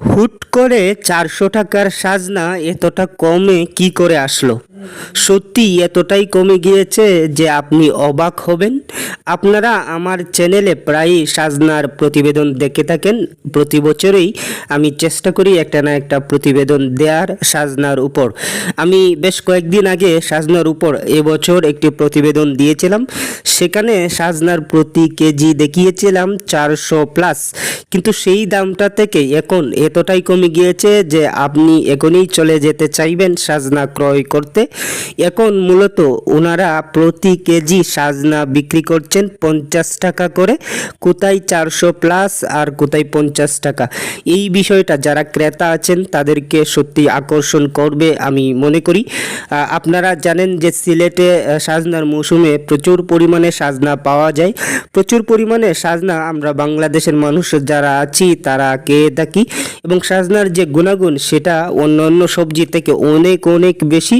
হুট করে চারশো টাকার সাজনা এতটা কমে কি করে আসলো? সত্যি এতটাই কমে গিয়েছে যে আপনি অবাক হবেন। আপনারা আমার চ্যানেলে প্রায়ই সাজনার প্রতিবেদন দেখে থাকেন। প্রতি বছরই আমি চেষ্টা করি একটা না একটা প্রতিবেদন দেওয়ার সাজনার উপর। আমি বেশ কয়েকদিন আগে সাজনার উপর এবছর একটি প্রতিবেদন দিয়েছিলাম। সেখানে সাজনার প্রতি কেজি দেখিয়েছিলাম চারশো প্লাস। কিন্তু সেই দামটা থেকে এখন এতটাই কমে গিয়েছে যে আপনি এখনই চলে যেতে চাইবেন সাজনা ক্রয় করতে। এখন মূলত ওনারা প্রতি কেজি সাজনা বিক্রি করছেন পঞ্চাশ টাকা করে, কোথায় চারশো প্লাস আর কোথায় পঞ্চাশ টাকা। এই বিষয়টা যারা ক্রেতা আছেন, তাদেরকে সত্যি আকর্ষণ করবে আমি মনে করি। আপনারা জানেন যে সিলেটে সাজনার মৌসুমে প্রচুর পরিমাণে সাজনা পাওয়া যায়। প্রচুর পরিমাণে সাজনা আমরা বাংলাদেশের মানুষ যারা আছি, তারা খেয়ে থাকি এবং সাজনার যে গুণাগুণ, সেটা অন্য অন্য সবজি থেকে অনেক অনেক বেশি।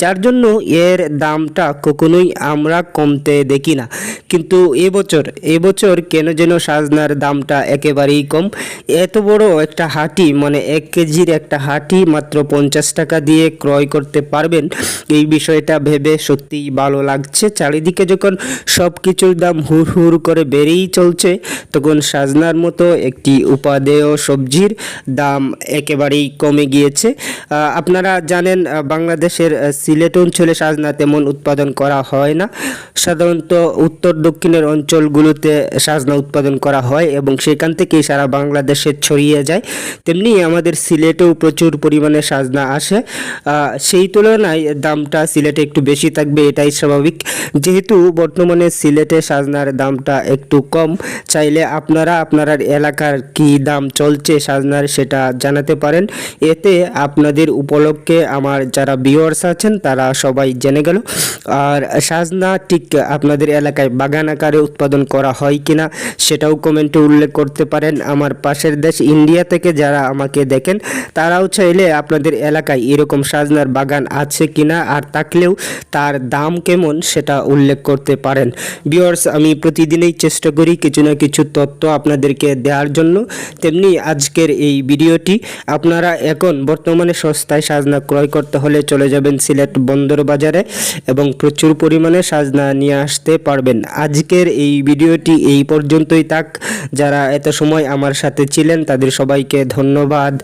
যার জন্য এর দামটা কখনোই আমরা কমতে দেখি না। কিন্তু এবছর এবছর কেন যেন সাজনার দামটা একেবারেই কম। এত বড় একটা হাঁটি মানে এক কেজির একটা হাঁটি মাত্র পঞ্চাশ টাকা দিয়ে ক্রয় করতে পারবেন। এই বিষয়টা ভেবে সত্যিই ভালো লাগছে। চারিদিকে যখন সব কিছুর দাম হুড় হুড় করে বেড়েই চলছে, তখন সাজনার মতো একটি উপাদেয় সবজির দাম একেবারেই কমে গিয়েছে। আপনারা জানেন বাংলাদেশের সিলেট অঞ্চলে সাজনা তেমন উৎপাদন করা হয় না। সাধারণত উত্তর দক্ষিণের অঞ্চলগুলোতে সাজনা উৎপাদন করা হয় এবং সেখান থেকেই সারা বাংলাদেশে ছড়িয়ে যায়। তেমনি আমাদের সিলেটেও প্রচুর পরিমাণে সাজনা আসে। সেই তুলনায় দামটা সিলেটে একটু বেশি থাকবে, এটাই স্বাভাবিক। যেহেতু বর্তমানে সিলেটে সাজনার দামটা একটু কম, চাইলে আপনারা আপনার এলাকার কি দাম চলছে সাজনার সেটা জানাতে পারেন। এতে আপনাদের উপলক্ষে আমার যারা ভিউয়ার্স আছেন তারা সবাই জেনে গেল। আর সাজনা ঠিক আপনাদের এলাকায় বাগান আকারে উৎপাদন করা হয় কিনা, সেটাও কমেন্টে উল্লেখ করতে পারেন। আমার পাশের দেশ ইন্ডিয়া থেকে যারা আমাকে দেখেন, তারাও চাইলে আপনাদের এলাকায় এরকম সাজনার বাগান আছে কিনা আর থাকলেও তার দাম কেমন সেটা উল্লেখ করতে পারেন। ভিউয়ার্স, আমি প্রতিদিনই চেষ্টা করি কিছু না কিছু তথ্য আপনাদেরকে দেওয়ার জন্য। তেমনি আজকের এই ভিডিওটি আপনারা এখন বর্তমানে সস্তায় সাজনা ক্রয় করতে হলে চলে যাবেন সিলেট বন্দর বাজারে এবং প্রচুর পরিমাণে সাজনা নিয়ে আসতে পারবেন। আজকের এই ভিডিওটি এই পর্যন্তই থাক। যারা এত সময় আমার সাথে ছিলেন তাদের সবাইকে ধন্যবাদ।